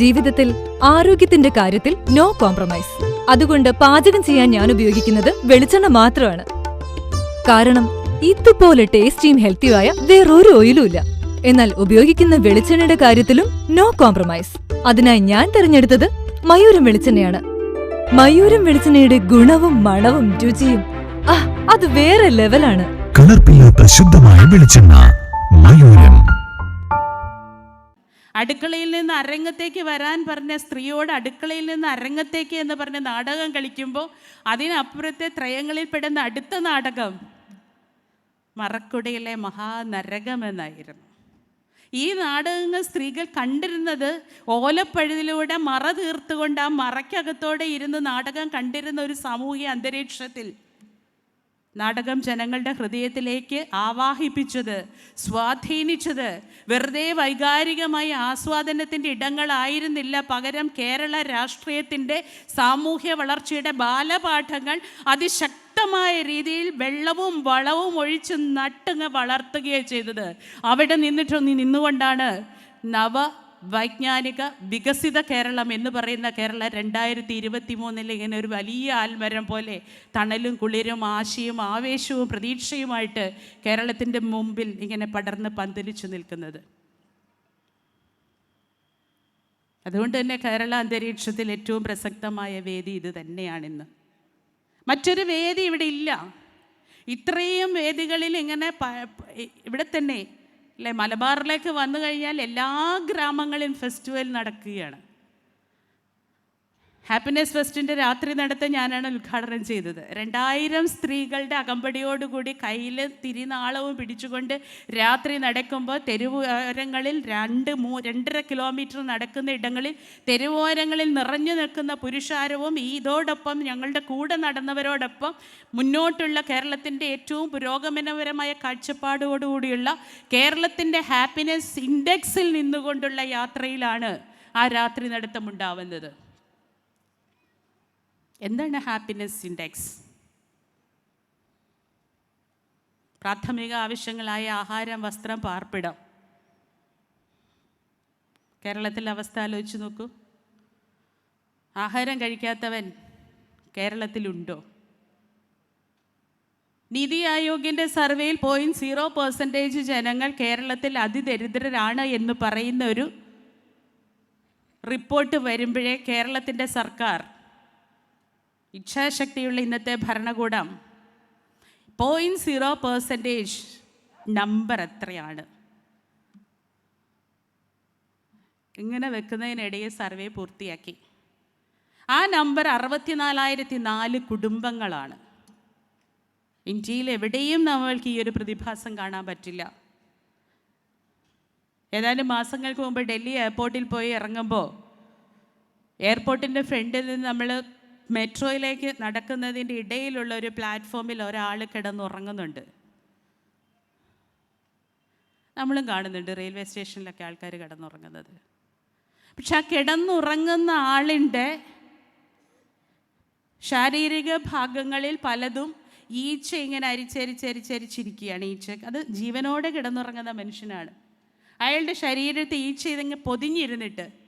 ജീവിതത്തിൽ ആരോഗ്യത്തിന്റെ കാര്യത്തിൽ നോ കോംപ്രമൈസ് അതുകൊണ്ട് പാചകം ചെയ്യാൻ ഞാൻ ഉപയോഗിക്കുന്നത് വെളിച്ചെണ്ണ മാത്രമാണ്. കാരണം ഇതുപോലെ ടേസ്റ്റിയും ഹെൽത്തിയുമായ വേറൊരു ഓയിലും ഇല്ല. എന്നാൽ ഉപയോഗിക്കുന്ന വെളിച്ചെണ്ണയുടെ കാര്യത്തിലും നോ കോംപ്രമൈസ് അതിനായി ഞാൻ തിരഞ്ഞെടുത്തത് മയൂരം വെളിച്ചെണ്ണയാണ്. മയൂരം വെളിച്ചെണ്ണയുടെ ഗുണവും മണവും രുചിയും അത് വേറെ ലെവലാണ് കളർപ്പില്ലാത്ത ശുദ്ധമായ വെളിച്ചെണ്ണ മയൂരം. അടുക്കളയിൽ നിന്ന് അരങ്ങത്തേക്ക് വരാൻ പറഞ്ഞ സ്ത്രീയോട് അടുക്കളയിൽ നിന്ന് അരങ്ങത്തേക്ക് എന്ന് പറഞ്ഞ നാടകം കളിക്കുമ്പോൾ അതിനപ്പുറത്തെ ത്രയങ്ങളിൽ പെടുന്ന അടുത്ത നാടകം മറക്കുടയിലെ മഹാനരകമെന്നായിരുന്നു. ഈ നാടകങ്ങൾ സ്ത്രീകൾ കണ്ടിരുന്നത് ഓലപ്പഴുതിലൂടെ മറ തീർത്തുകൊണ്ട് ആ മറയ്ക്കകത്തോടെ ഇരുന്ന് നാടകം കണ്ടിരുന്ന ഒരു സാമൂഹിക അന്തരീക്ഷത്തിൽ. നാടകം ജനങ്ങളുടെ ഹൃദയത്തിലേക്ക് ആവാഹിപ്പിച്ചത് സ്വാധീനിച്ചത് വെറുതെ വൈകാരികമായ ആസ്വാദനത്തിന്റെ ഇടങ്ങളായിരുന്നില്ല. പകരം കേരള രാഷ്ട്രീയത്തിന്റെ സാമൂഹ്യ വളർച്ചയുടെ ബാലപാഠങ്ങൾ അതിശക്തമായ രീതിയിൽ വെള്ളവും വളവും ഒഴിച്ച് നട്ടുങ്ങ വളർത്തുകയാണ് ചെയ്തത്. അവിടെ നിന്നിട്ടൊന്ന് നിന്നുകൊണ്ടാണ് നവ വൈജ്ഞാനിക വികസിത കേരളം എന്ന് പറയുന്ന കേരളം രണ്ടായിരത്തി ഇരുപത്തി മൂന്നിൽ ഇങ്ങനെ ഒരു വലിയ ആൽമരം പോലെ തണലും കുളിരും ആശയും ആവേശവും പ്രതീക്ഷയുമായിട്ട് കേരളത്തിന്റെ മുമ്പിൽ ഇങ്ങനെ പടർന്ന് പന്തലിച്ചു നിൽക്കുന്നത്. അതുകൊണ്ട് തന്നെ കേരള അന്തരീക്ഷത്തിൽ ഏറ്റവും പ്രസക്തമായ വേദി ഇത് തന്നെയാണിന്ന്. മറ്റൊരു വേദി ഇവിടെ ഇല്ല. ഇത്രയും വേദികളിൽ ഇങ്ങനെ ഇവിടെ തന്നെ അല്ലേ? മലബാറിലേക്ക് വന്നു കഴിഞ്ഞാൽ എല്ലാ ഗ്രാമങ്ങളിലും ഫെസ്റ്റിവൽ നടക്കുകയാണ്. ഹാപ്പിനെസ് ഫെസ്റ്റിന്റെ രാത്രി നടത്ത ഞാനാണ് ഉദ്ഘാടനം ചെയ്തത്. രണ്ടായിരം സ്ത്രീകളുടെ അകമ്പടിയോടുകൂടി കയ്യിൽ തിരിനാളവും പിടിച്ചുകൊണ്ട് രാത്രി നടക്കുമ്പോൾ തെരുവോരങ്ങളിൽ രണ്ട് മൂ രണ്ടര കിലോമീറ്റർ നടക്കുന്ന ഇടങ്ങളിൽ തെരുവോരങ്ങളിൽ നിറഞ്ഞു നിൽക്കുന്ന പുരുഷാരവും ഇതോടൊപ്പം ഞങ്ങളുടെ കൂടെ നടന്നവരോടൊപ്പം മുന്നോട്ടുള്ള കേരളത്തിന്റെ ഏറ്റവും പുരോഗമനപരമായ കാഴ്ചപ്പാടോടുകൂടിയുള്ള കേരളത്തിന്റെ ഹാപ്പിനെസ് ഇൻഡെക്സിൽ നിന്നുകൊണ്ടുള്ള യാത്രയിലാണ് ആ രാത്രി നടത്തമുണ്ടാവുന്നത് എന്താണ് ഹാപ്പിനെസ് ഇൻഡെക്സ് പ്രാഥമിക ആവശ്യങ്ങളായ ആഹാരം വസ്ത്രം പാർപ്പിടം. കേരളത്തിലെ അവസ്ഥ ആലോചിച്ച് നോക്കൂ. ആഹാരം കഴിക്കാത്തവൻ കേരളത്തിലുണ്ടോ? നീതി ആയോഗിന്റെ സർവേയിൽ പോയിന്റ് സീറോ പെർസെന്റേജ് ജനങ്ങൾ കേരളത്തിൽ അതിദരിദ്രരാണ് എന്ന് പറയുന്ന ഒരു റിപ്പോർട്ട് വരുമ്പോഴേ കേരളത്തിന്റെ സർക്കാർ ഇച്ഛാശക്തിയുള്ള ഇന്നത്തെ ഭരണകൂടം. പോയിന്റ് സീറോ പെർസെന്റേജ് നമ്പർ എത്രയാണ്? ഇങ്ങനെ വെക്കുന്നതിനിടയിൽ സർവേ പൂർത്തിയാക്കി. ആ നമ്പർ അറുപത്തിനാലായിരത്തി നാല് കുടുംബങ്ങളാണ്. ഇന്ത്യയിൽ എവിടെയും നമ്മൾക്ക് ഈ ഒരു പ്രതിഭാസം കാണാൻ പറ്റില്ല. ഏതാനും മാസങ്ങൾക്ക് മുമ്പ് ഡൽഹി എയർപോർട്ടിൽ പോയി ഇറങ്ങുമ്പോൾ എയർപോർട്ടിന്റെ ഫ്രണ്ടിൽ നിന്ന് നമ്മൾ മെട്രോയിലേക്ക് നടക്കുന്നതിന്റെ ഇടയിലുള്ള ഒരു പ്ലാറ്റ്ഫോമിൽ ഒരാൾ കിടന്നുറങ്ങുന്നുണ്ട്. നമ്മളും കാണുന്നുണ്ട് റെയിൽവേ സ്റ്റേഷനിലൊക്കെ ആൾക്കാർ കിടന്നുറങ്ങുന്നത്. പക്ഷെ ആ കിടന്നുറങ്ങുന്ന ആളിന്റെ ശാരീരിക ഭാഗങ്ങളിൽ പലതും ഈച്ച ഇങ്ങനെ അരിച്ചരിച്ചരിച്ചരിച്ചിരിക്കുകയാണ് ഈച്ച. അത് ജീവനോടെ കിടന്നുറങ്ങുന്ന മനുഷ്യനാണ്. അയാളുടെ ശരീരത്തെ ഈച്ച ഇതങ്ങ് പൊതിഞ്ഞിരുന്നിട്ട്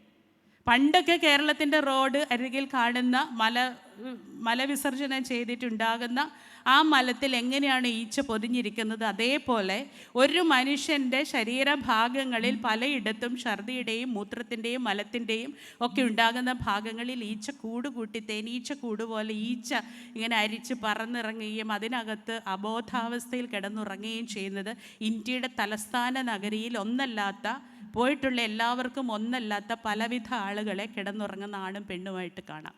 പണ്ടൊക്കെ കേരളത്തിന്റെ റോഡ് അരികിൽ കാണുന്ന മല മലവിസർജനം ചെയ്തിട്ടുണ്ടാകുന്ന ആ മലത്തിൽ എങ്ങനെയാണ് ഈച്ച പൊതിഞ്ഞിരിക്കുന്നത്? അതേപോലെ ഒരു മനുഷ്യന്റെ ശരീരഭാഗങ്ങളിൽ പലയിടത്തും ഛർദിയുടെയും മൂത്രത്തിന്റെയും മലത്തിന്റെയും ഒക്കെ ഉണ്ടാകുന്ന ഭാഗങ്ങളിൽ ഈച്ച കൂട് കൂട്ടി തേനീച്ച കൂട് പോലെ ഈച്ച ഇങ്ങനെ അരിച്ച് പറന്നിറങ്ങുകയും അതിനകത്ത് അബോധാവസ്ഥയിൽ കിടന്നുറങ്ങുകയും ചെയ്യുന്നത് ഇന്ത്യയുടെ തലസ്ഥാന നഗരിയിൽ ഒന്നല്ലാത്ത പോയിട്ടുള്ള എല്ലാവർക്കും ഒന്നല്ലാത്ത പലവിധ ആളുകളെ കിടന്നുറങ്ങുന്ന ആണും പെണ്ണുമായിട്ട് കാണാം.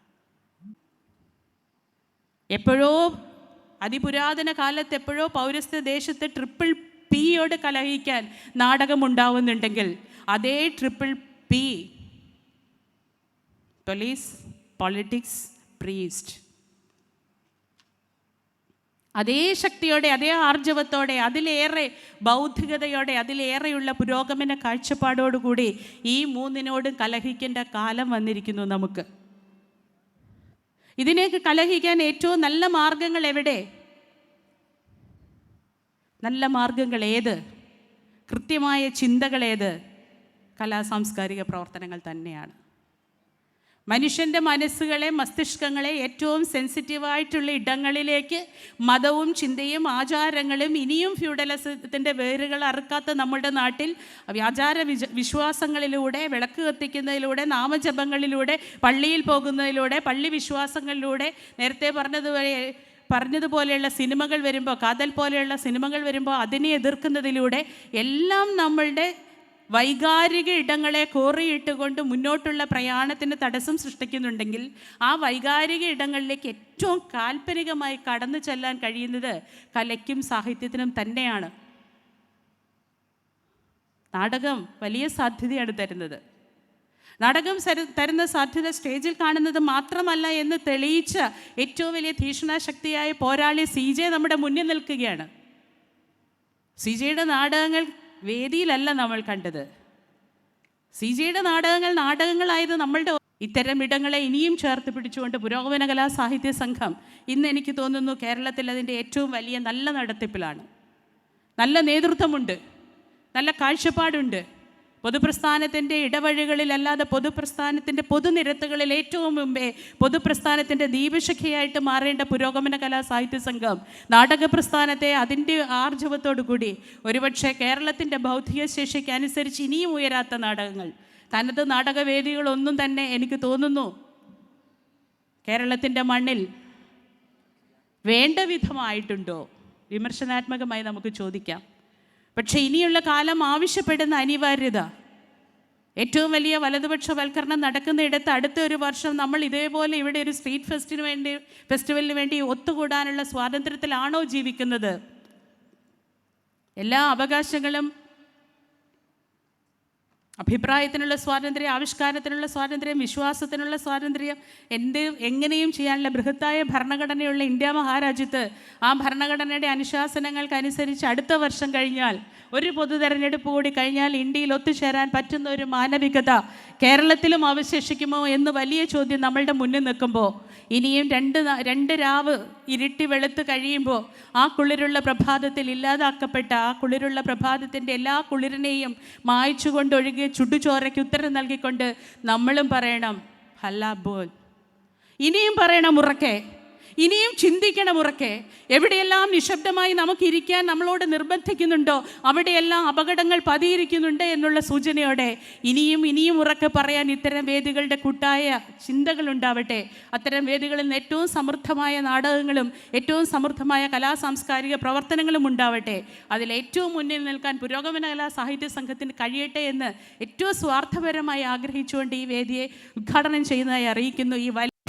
എപ്പോഴോ അതിപുരാതന കാലത്ത് എപ്പോഴോ പൗരസ്ത്യ ദേശത്ത് ട്രിപ്പിൾ പിയോട് കലഹിക്കാൻ നാടകമുണ്ടാവുന്നുണ്ടെങ്കിൽ അതേ triple P police politics priest അതേ ശക്തിയോടെ അതേ ആർജവത്തോടെ അതിലേറെ ബൗദ്ധികതയോടെ അതിലേറെയുള്ള പുരോഗമന കാഴ്ചപ്പാടോടുകൂടി ഈ മൂന്നിനോടും കലഹിക്കേണ്ട കാലം വന്നിരിക്കുന്നു നമുക്ക്. ഇതിനേക്ക് കലഹിക്കാൻ ഏറ്റവും നല്ല മാർഗങ്ങൾ എവിടെ? നല്ല മാർഗങ്ങൾ ഏത്? കൃത്യമായ ചിന്തകൾ ഏത്? കലാ സാംസ്കാരിക പ്രവർത്തനങ്ങൾ തന്നെയാണ്. മനുഷ്യന്റെ മനസ്സുകളെ മസ്തിഷ്കങ്ങളെ ഏറ്റവും സെൻസിറ്റീവായിട്ടുള്ള ഇടങ്ങളിലേക്ക് മതവും ചിന്തയും ആചാരങ്ങളും ഇനിയും ഫ്യൂഡലിസത്തിന്റെ വേരുകൾ അറുക്കാത്ത നമ്മുടെ നാട്ടിൽ ആചാര വിജ വിശ്വാസങ്ങളിലൂടെ വിളക്ക് കത്തിക്കുന്നതിലൂടെ നാമജപങ്ങളിലൂടെ പള്ളിയിൽ പോകുന്നതിലൂടെ പള്ളി വിശ്വാസങ്ങളിലൂടെ നേരത്തെ പറഞ്ഞതുവരെ പറഞ്ഞതുപോലെയുള്ള സിനിമകൾ വരുമ്പോൾ കാതൽ പോലെയുള്ള സിനിമകൾ വരുമ്പോൾ അതിനെ എതിർക്കുന്നതിലൂടെ എല്ലാം നമ്മളുടെ വൈകാരിക ഇടങ്ങളെ കോറിയിട്ടുകൊണ്ട് മുന്നോട്ടുള്ള പ്രയാണത്തിന് തടസ്സം സൃഷ്ടിക്കുന്നുണ്ടെങ്കിൽ ആ വൈകാരിക ഇടങ്ങളിലേക്ക് ഏറ്റവും കാൽപ്പനികമായി കടന്നു ചെല്ലാൻ കഴിയുന്നത് കലയ്ക്കും സാഹിത്യത്തിനും തന്നെയാണ്. നാടകം വലിയ സാധ്യതയാണ് തരുന്നത്. നാടകം തരുന്ന സാധ്യത സ്റ്റേജിൽ കാണുന്നത് മാത്രമല്ല എന്ന് തെളിയിച്ച ഏറ്റവും വലിയ തീക്ഷ്ണശക്തിയായ പോരാളി സി ജെ നമ്മുടെ മുന്നിൽ നിൽക്കുകയാണ്. സി ജെയുടെ നാടകങ്ങൾ വേദിയിലല്ല നമ്മൾ കണ്ടത്. സി ജിയുടെ നാടകങ്ങൾ നാടകങ്ങളായത് നമ്മളുടെ ഇത്തരം ഇടങ്ങളെ ഇനിയും ചേർത്ത് പിടിച്ചുകൊണ്ട് പുരോഗമന കലാ സാഹിത്യ സംഘം ഇന്ന് എനിക്ക് തോന്നുന്നു കേരളത്തിൽ അതിന്റെ ഏറ്റവും വലിയ നല്ല നടത്തിപ്പിലാണ്. നല്ല നേതൃത്വമുണ്ട്. നല്ല കാഴ്ചപ്പാടുണ്ട്. പൊതുപ്രസ്ഥാനത്തിന്റെ ഇടവഴികളിലല്ലാതെ പൊതുപ്രസ്ഥാനത്തിന്റെ പൊതുനിരത്തുകളിൽ ഏറ്റവും മുമ്പേ പൊതുപ്രസ്ഥാനത്തിന്റെ ദീപശിഖയായിട്ട് മാറേണ്ട പുരോഗമന കലാ സാഹിത്യ സംഘം നാടക പ്രസ്ഥാനത്തെ അതിന്റെ ആർജവത്തോടുകൂടി ഒരുപക്ഷെ കേരളത്തിന്റെ ഭൗതിക ശേഷിക്ക് അനുസരിച്ച് ഇനിയും ഉയരാത്ത നാടകങ്ങൾ. തനത് നാടകവേദികളൊന്നും തന്നെ എനിക്ക് തോന്നുന്നു കേരളത്തിന്റെ മണ്ണിൽ വേണ്ട വിധമായിട്ടുണ്ടോ? വിമർശനാത്മകമായി നമുക്ക് ചോദിക്കാം. പക്ഷേ ഇനിയുള്ള കാലം ആവശ്യപ്പെടുന്ന അനിവാര്യത. ഏറ്റവും വലിയ വലതുപക്ഷവൽക്കരണം നടക്കുന്നിടത്ത് അടുത്ത ഒരു വർഷം നമ്മൾ ഇതേപോലെ ഇവിടെ ഒരു സ്ട്രീറ്റ് ഫെസ്റ്റിന് വേണ്ടി ഫെസ്റ്റിവലിന് വേണ്ടി ഒത്തുകൂടാനുള്ള സ്വാതന്ത്ര്യത്തിലാണോ ജീവിക്കുന്നത്? എല്ലാ അവകാശങ്ങളും അഭിപ്രായത്തിനുള്ള സ്വാതന്ത്ര്യം ആവിഷ്കാരത്തിനുള്ള സ്വാതന്ത്ര്യം വിശ്വാസത്തിനുള്ള സ്വാതന്ത്ര്യം എന്ത് എങ്ങനെയും ചെയ്യാനുള്ള ബൃഹത്തായ ഭരണഘടനയുള്ള ഇന്ത്യ മഹാരാജ്യത്ത് ആ ഭരണഘടനയുടെ അനുശാസനങ്ങൾക്കനുസരിച്ച് അടുത്ത വർഷം കഴിഞ്ഞാൽ ഒരു പൊതു തെരഞ്ഞെടുപ്പ് കൂടി കഴിഞ്ഞാൽ ഇന്ത്യയിൽ ഒത്തുചേരാൻ പറ്റുന്ന ഒരു മാനവികത കേരളത്തിലും അവശേഷിക്കുമോ എന്ന് വലിയ ചോദ്യം നമ്മളുടെ മുന്നിൽ നിൽക്കുമ്പോൾ ഇനിയും രണ്ട് രണ്ട് രാവ് ഇരുട്ടി വെളുത്ത് കഴിയുമ്പോൾ ആ കുളിരുള്ള പ്രഭാതത്തിൽ ഇല്ലാതാക്കപ്പെട്ട ആ കുളിരുള്ള പ്രഭാതത്തിന്റെ എല്ലാ കുളിരിനെയും മായ്ച്ചുകൊണ്ട് ഒഴുകിയ ചുട്ടുചോരയ്ക്ക് ഉത്തരം നൽകിക്കൊണ്ട് നമ്മളും പറയണം ഹല്ലാ ബോൽ. ഇനിയും പറയണം ഉറക്കെ. ഇനിയും ചിന്തിക്കണം ഉറക്കെ. എവിടെയെല്ലാം നിശബ്ദമായി നമുക്കിരിക്കാൻ നമ്മളോട് നിർബന്ധിക്കുന്നുണ്ടോ അവിടെയെല്ലാം അപകടങ്ങൾ പതിയിരിക്കുന്നുണ്ട് എന്നുള്ള സൂചനയോടെ ഇനിയും ഇനിയും ഉറക്കെ പറയാൻ ഇത്തരം വേദികളുടെ കൂട്ടായ ചിന്തകളുണ്ടാവട്ടെ. അത്തരം വേദികളിൽ നിന്ന് ഏറ്റവും സമൃദ്ധമായ നാടകങ്ങളും ഏറ്റവും സമൃദ്ധമായ കലാ സാംസ്കാരിക പ്രവർത്തനങ്ങളും ഉണ്ടാവട്ടെ. അതിൽ ഏറ്റവും മുന്നിൽ നിൽക്കാൻ പുരോഗമന കലാ സാഹിത്യ സംഘത്തിന് കഴിയട്ടെ എന്ന് ഏറ്റവും സ്വാർത്ഥപരമായി ആഗ്രഹിച്ചുകൊണ്ട് ഈ വേദിയെ ഉദ്ഘാടനം ചെയ്യുന്നതായി അറിയിക്കുന്നു ഈ